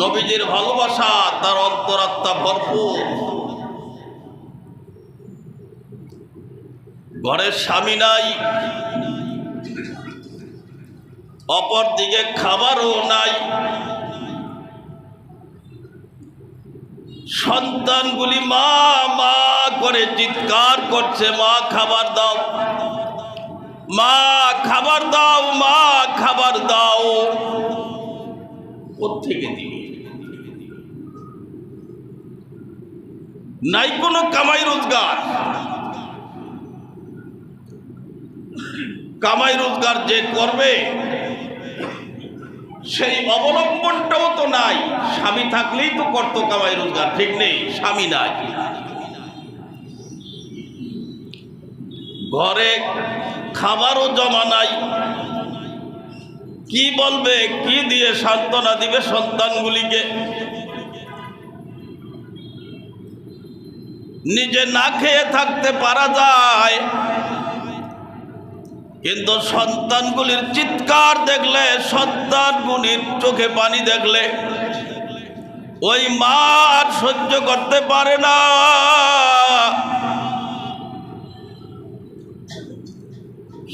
নবীজির ভালোবাসা, তার অন্তরাত্মা ভরপুর। ঘরের স্বামী নাই অপর দিকে খাবারও নাই। সন্তানগুলি মা মা করে চিৎকার করছে, মা খাবার দাও, মা খাবার দাও, মা খাবার দাও। কোথেকে দিবে? নাই কোনো কামাই রোজগার। কামাই রোজগার যে করবে, সেই অবলম্বনটাও তো নাই। স্বামী থাকলেই তো করতো কামাই রোজগার, ঠিক নেই, স্বামী নাই। ঘরে খাবারও জমা নাই। কি বলবে, কি দিয়ে সান্ত্বনা দিবে সন্তানগুলিকে? নিজে না খেয়ে থাকতে পারা যায়। কিন্তু সন্তানগুলির চিৎকার দেখলে সন্তানগুলির চোখে পানি দেখলে, ওই মা আর সহ্য করতে পারে না।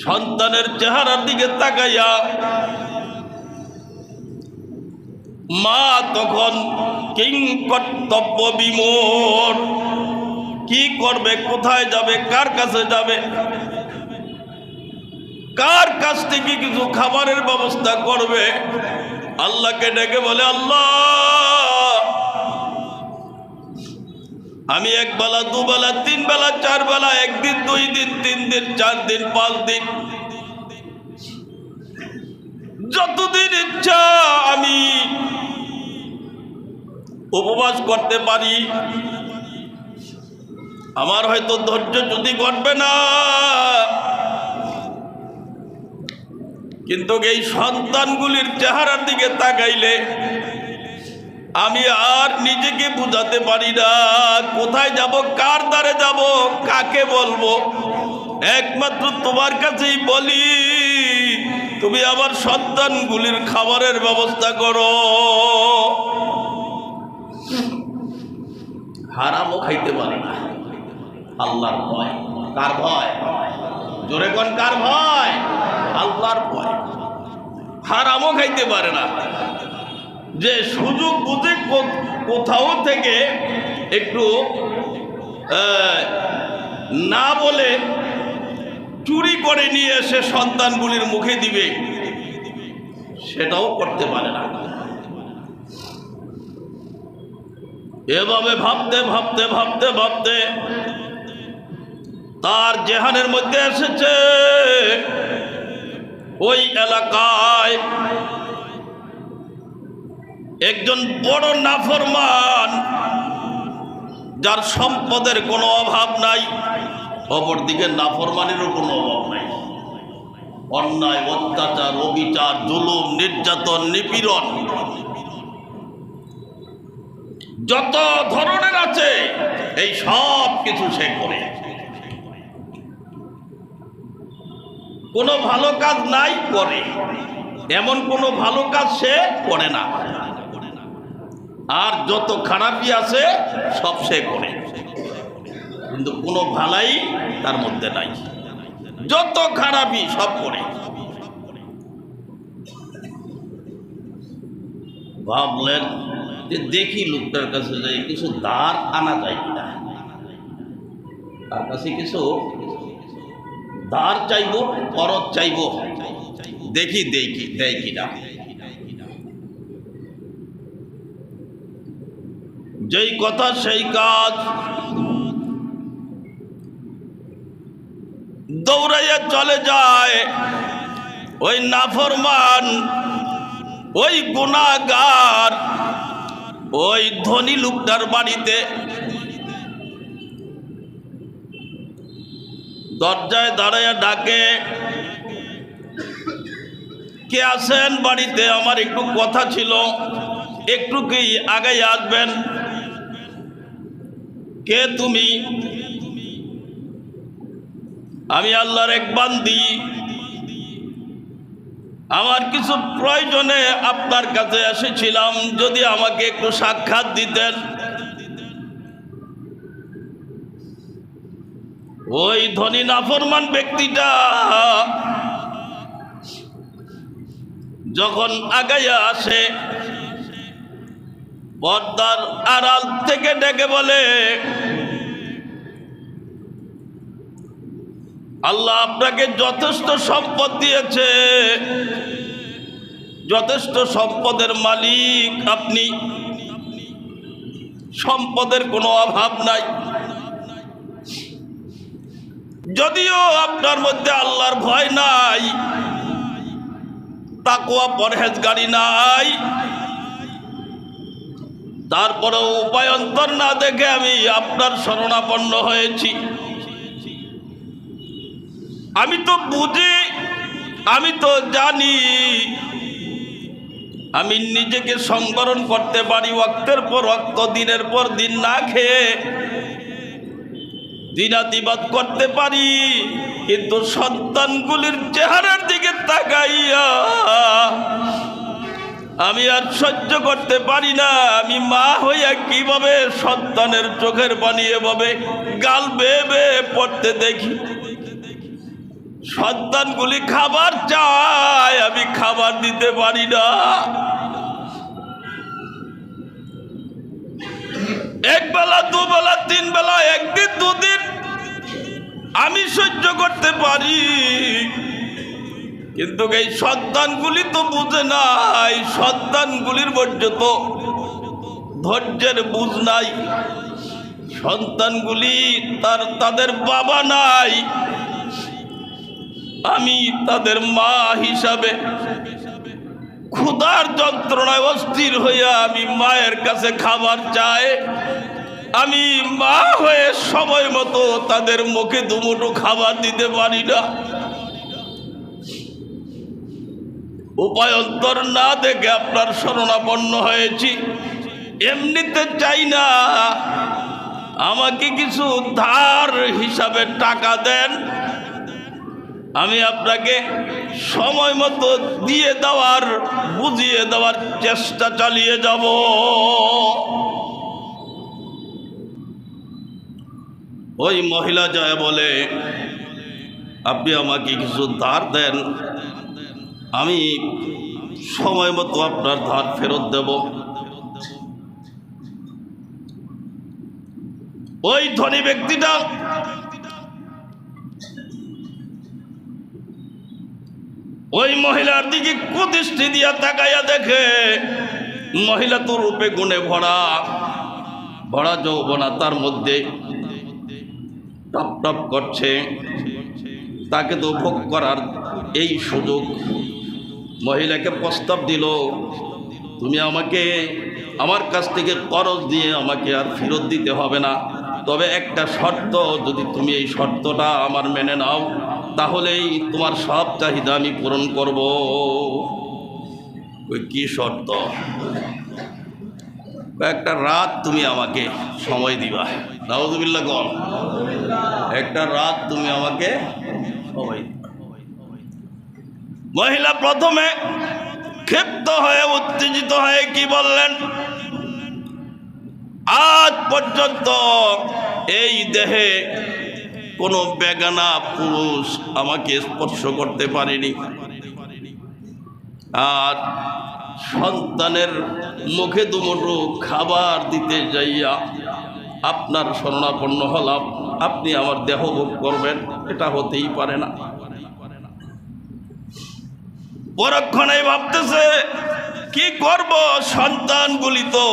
সন্তানের চেহারার দিকে তাকাইয়া মা তখন কিং কর্তব্য বিমোর। কি করবে, কোথায় যাবে, কার কাছে যাবে? কার কাছ থেকে কিছু খাবারের ব্যবস্থা করবে? আল্লাহকে ডেকে বলে, আল্লাহ, আমি এক বেলা দুবেলা তিন বেলা, চার বেলা, একদিন, দুই দিন, তিন দিন, চার দিন, পাঁচ দিন। যতদিন ইচ্ছা আমি উপবাস করতে পারি। আমার হয়তো ধৈর্য যদি ঘটবে না। কিন্তু এই সন্তানগুলির চেহারার দিকে তাকাইলে আমি আর নিজেকে বুঝাতে পারি না। কোথায় যাব, কার দ্বারে যাব, কাকে বলব? একমাত্র তোমার কাছেই বলি, তুমি আমার সন্তানগুলির খাবারের ব্যবস্থা করো। হারামও খাইতে পারে না। আল্লাহর ভয়। কার ভয়? জোরে কোন কার ভয়? আল্লাহর ভয়। হারামও খাইতে পারে না। যে সুযোগ বুঝে কোথাও থেকে একটু না বলে চুরি করে নিয়ে এসে সন্তানগুলির মুখে দিবে, সেটাও করতে পারে না। এভাবে ভাবতে ভাবতে ভাবতে ভাবতে তার জেহানের মধ্যে এসেছে। ওই এলাকায় একজন বড় নাফরমান, যার সম্পদের কোনো অভাব নাই, অপরদিকে নাফরমানেরও কোনো অভাব নাই। অন্যায়, অত্যাচার, অবিচার, জুলুম, নির্যাতন, নিপীড়ন, যত ধরনের আছে, এই সব কিছু সে করে কোনো ভালো কাজ নাই করে এমন কোনো ভালো কাজ সে করে না। আর যত খারাপই আছে, সব সে করে। কিন্তু কোনো ভালাই তার মধ্যে নাই। যত খারাপই, সব করে। ভাবলেন যে দেখি লোকটার কাছে যাই, কিছু দাঁড় আনা যায় কিনা? তার কাছে কিছু দাঁড় চাইব করত চাইব। দেখি দেখি দেয় কিনা যেই কথা সেই কাজ। দৌড়াইয়া চলে যায়। ওই নাফরমান, ওই গুণাগার ওই ধনী লোকটার বাড়িতে দরজায় দাঁড়াইয়া ডাকে, কে আছেন বাড়িতে? আমার একটু কথা ছিল, একটু কি আগে আসবেন? কে তুমি? আমি আল্লাহর এক বান্দি। আমার কিছু প্রয়োজনে আপনার কাছে এসেছিলাম, যদি আমাকে একটু সাক্ষাৎ দিতেন। ওই ধনী নাফরমান ব্যক্তিটা যখন আগাইয়া আসে, পর্দার আড়াল থেকে ডেকে বলে, আল্লাহ আপনাকে যথেষ্ট সম্পদ দিয়েছে। যথেষ্ট সম্পদের মালিক আপনি। সম্পদের কোনো অভাব নাই। যদিও আপনার মধ্যে আল্লাহর ভয় নাই তাকুয়া পরহেজগারি নাই, তারপরেও উপায়ন্তর না দেখে আমি আপনার শরণাপন্ন হয়েছি। আমি তো বুঝি, আমি তো জানি, আমি নিজেকে সংবরণ করতে পারি, ওয়াক্তের পর ওয়াক্ত, দিনের পর দিন না খেয়ে দিনাতিবাদ করতে পারি, কিন্তু সন্তানগুলির চেহারার দিকে তাকাইয়া আমি আর সহ্য করতে পারি না। আমি মা হইয়া কীভাবে সন্তানের চোখের পানি এভাবে গাল বেয়ে বেয়ে পড়তে দেখি? সন্তানগুলি খাবার চায়, আমি খাবার দিতে পারি না। এক বেলা, দু বেলা, তিন বেলা, একদিন, দুদিন আমি সহ্য করতে পারি। কিন্তু এই সন্তানগুলি তো বুঝে না এই সন্তানগুলির তো ধৈর্যের বুঝ নাই। সন্তানগুলি তার, তাদের বাবা নাই। আমি তাদের মা হিসাবে ক্ষুধার যন্ত্রণায় অস্থির হইয়া আমি মায়ের কাছে খাবার চাই। আমি মা হয়ে সময় মতো তাদের মুখে দুমুটো খাবার দিতে পারি না। উপায়ন্তর না দেখে আপনার শরণাপন্ন হয়েছি। এমনিতে চাই না। আমাকে কিছু ধার হিসাবে টাকা দেন। আমি আপনাকে সময় মতো দিয়ে দেওয়ার, বুঝিয়ে দেওয়ার চেষ্টা চালিয়ে যাব। ওই মহিলা জয় বলে, আপনি আমাকে কিছু ধার দেন। আমি সময় মতো আপনার ধার ফেরত দেব। ওই ধনী ব্যক্তিটা ওই মহিলার দিকে কুদৃষ্টি দিয়া তাকাইয়া দেখে মহিলা তো রূপে গুণে ভরা ভরা যৌবনা তার মধ্যে টপ টপ করছে। তাকে তো ভোগ করার এই সুযোগ। মহিলাকে প্রস্তাব দিল, তুমি আমাকে, আমার কাছ থেকে করজ দিয়ে আমাকে আর ফেরত দিতে হবে না। তবে একটা শর্ত, যদি তুমি এই শর্তটা আমার মেনে নাও তাহলেই তোমার সব চাহিদা আমি পূরণ করব। ওই কি শর্ত? একটা রাত তুমি আমাকে সময় দিবা। নাউজুবিল্লাহ কম একটা রাত তুমি আমাকে সময় মহিলা প্রথমে ক্ষিপ্ত হয়ে, উত্তেজিত হয়ে কি বললেন? আজ পর্যন্ত এই দেহে কোনো বেগানা পুরুষ আমাকে স্পর্শ করতে পারেনি। আর সন্তানের মুখে দুমুঠো খাবার দিতে যাইয়া আপনার শরণাপন্ন হলাম। আপনি আমার দেহ ভোগ করবেন, এটা হতেই পারে না। পরক্ষণে ভাবতেছে, কি করব? সন্তানগুলি তো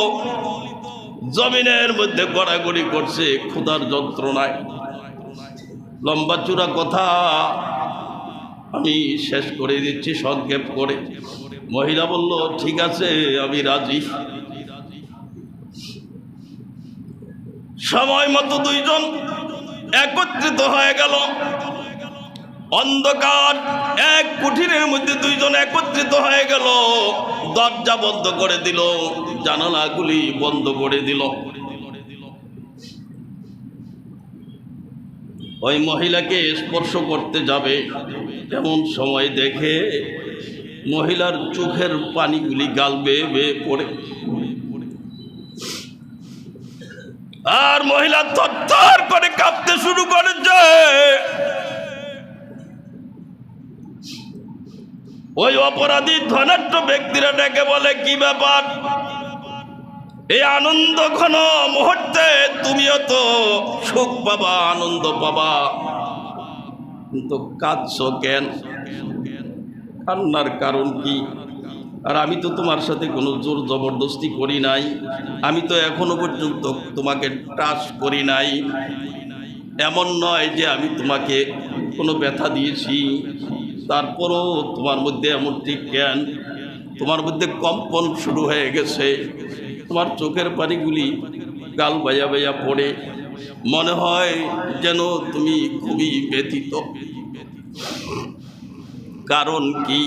জমিনের মধ্যে গড়াগড়ি করছে, ক্ষুধার যন্ত্রণায়। লম্বা চূড়া কথা। আমি শেষ করে দিচ্ছি, সংক্ষেপ করে। মহিলা বলল, ঠিক আছে, আমি রাজি। সময় মতো দুইজন একত্রিত হয়ে গেল। অন্ধকার এক কুঠিরের মধ্যে দুইজন একত্রিত হয়ে গেল। দরজা বন্ধ করে দিল, জানালাগুলি বন্ধ করে দিল। ওই মহিলাকে স্পর্শ করতে যাবে। এমন সময় দেখে মহিলার চোখের পানিগুলি গাল বেয়ে বেয়ে পড়ে। আর মহিলা থরথর করে কাঁপতে শুরু করেছে ওই অপরাধী ধনাঢ্য ব্যক্তিরা ডেকে বলে, কি ব্যাপার? এই আনন্দ ঘন মুহূর্তে তুমিও তো সুখ পাবা, আনন্দ পাবা। কিন্তু কাঁদছ কেন? কান্নার কারণ কি? আর আমি তো তোমার সাথে কোনো জোর জবরদস্তি করি নাই। আমি তো এখনও পর্যন্ত তোমাকে টাচ করি নাই। এমন নয় যে আমি তোমাকে কোনো ব্যথা দিয়েছি। তারপরও তোমার মধ্যে এমন ঠিক জ্ঞান তোমার মধ্যে কম্পন শুরু হয়ে গেছে। তোমার চোখের পানিগুলি গাল বাইয়া বাইয়া পড়ে। মনে হয় যেন তুমি খুবই ব্যথিত। কারণ কি?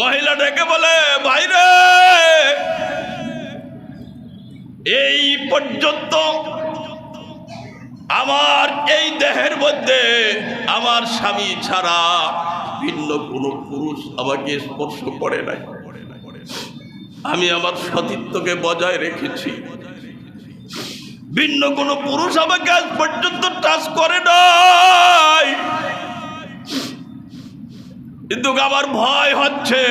মহিলা ডেকে বলে ভাইরে এই পর্যন্ত আমার এই দেহের মধ্যে আমার স্বামী ছাড়া ভিন্ন কোনো পুরুষ আমাকে স্পর্শ করে নাই। আমি আমার সতীত্বকে বজায় রেখেছি। ভিন্ন কোনো পুরুষ আমাকে আজ পর্যন্ত টাচ করে নাই। কিন্তু আমার ভয় হচ্ছে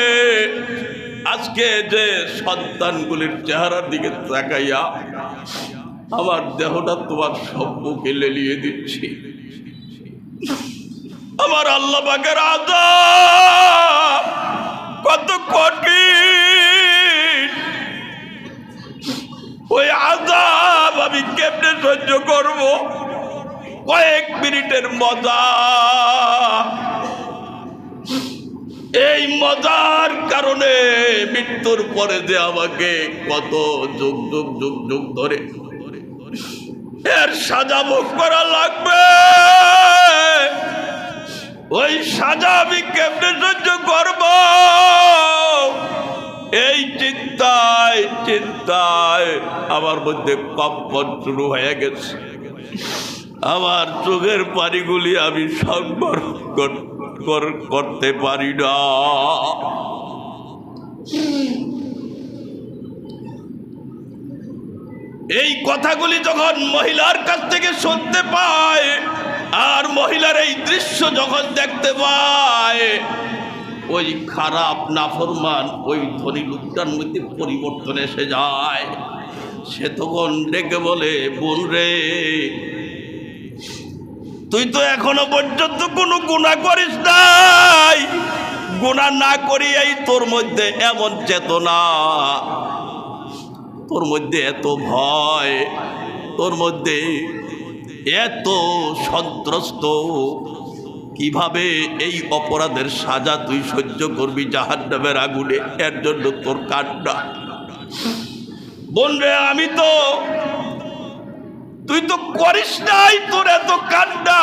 আজকে যে সন্তানগুলির চেহারার দিকে তাকাইয়া আমার দেহটা তোমার সম্মুখে লেলিয়ে দিচ্ছি। আমার আল্লাহ পাকের আজাব কত কঠিন। ওই আজাব আমি কেমনে সহ্য করব? কয়েক মিনিটের মজা। এই মজার কারণে মৃত্যুর পরে যে আমাকে কত যুগ যুগ যুগ যুগ ধরে এর সাজা ভোগ করা লাগবে। ওই সাজা আমি কেমনে সহ্য করব? এই চিন্তায় চিন্তায় আমার মধ্যে কম্পন শুরু হয়ে গেছে। আমার চোখের পানিগুলি আমি সংবরণ করতে পারি না। এই কথাগুলি যখন মহিলার কাছ থেকে শুনতে পায়, আর মহিলার এই দৃশ্য যখন দেখতে পায় ওই খারাপ নাফরমান, ওই ধনী লোকটার মধ্যে পরিবর্তন এসে যায়। সে তখন ডেকে বলে, বোন রে, তুই তো এখনও পর্যন্ত কোনো গুণা করিস নাই। গুণা না করিয়াই তোর মধ্যে এমন চেতনা, তোর মধ্যে এত ভয়, তোর মধ্যে এত সন্ত্রস্ত কীভাবে এই অপরাধের সাজা তুই সহ্য করবি জাহান্নামের আগুনে? এর জন্য তোর কান্না। রে আমি তো, তুই তো করিস নাই তোর এত কান্না।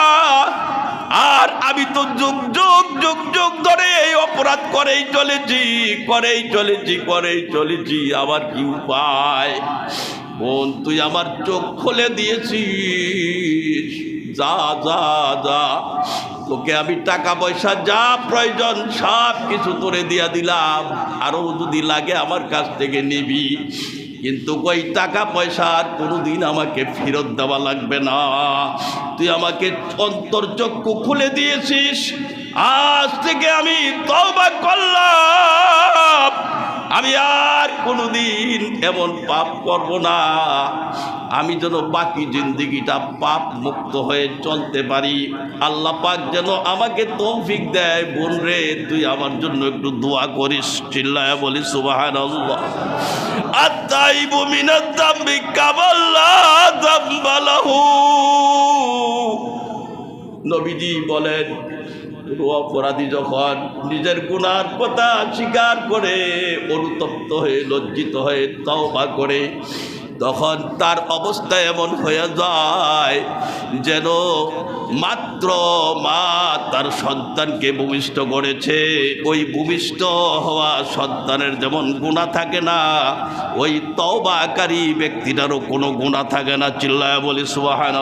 আর আমি তো যুগ যুগ যুগ যুগ ধরে এই অপরাধ করেই চলেছি করেই চলেছি করেই চলেছি। আমার কি উপায়? বোন, তুই আমার চোখ খুলে দিয়েছিস। যা যা যা। তোকে আমি টাকা পয়সা যা প্রয়োজন সব কিছু তোরে দিয়া দিলাম। আরও যদি লাগে আমার কাছ থেকে নিবি। কিন্তু ওই টাকা পয়সা আর কোনোদিন আমাকে ফেরত দেওয়া লাগবে না। তুই আমাকে অন্তর্চক্ষু খুলে দিয়েছিস। আজ থেকে আমি তবা করলাম। আমি আর কোনোদিন এমন পাপ করব না। আমি যেন বাকি জিন্দগিটা পাপ মুক্ত হয়ে চলতে পারি। আল্লাহ পাক যেন আমাকে তৌফিক দেয়। বোন রে, তুই আমার জন্য একটু দোয়া করিস, চিল্লায় বলি সুবাহান আল্লাহ আত্মাইবু মিনাদ দাম্বি কাবাল্লা দাম্বালাহু নবীজি বলেন অপরাধী যখন নিজের গুনার কথা স্বীকার করে অনুতপ্ত হয়ে, লজ্জিত হয়ে তওবা করে, তখন তার অবস্থা এমন হয়ে যায় যেন মাত্র মা তার সন্তানকে ভূমিষ্ঠ করেছে। ওই ভূমিষ্ঠ হওয়া সন্তানের যেমন গুণা থাকে না, ওই তওবাকারী ব্যক্তিটারও কোনো গুণা থাকে না, চিল্লায় বলি সুবাহান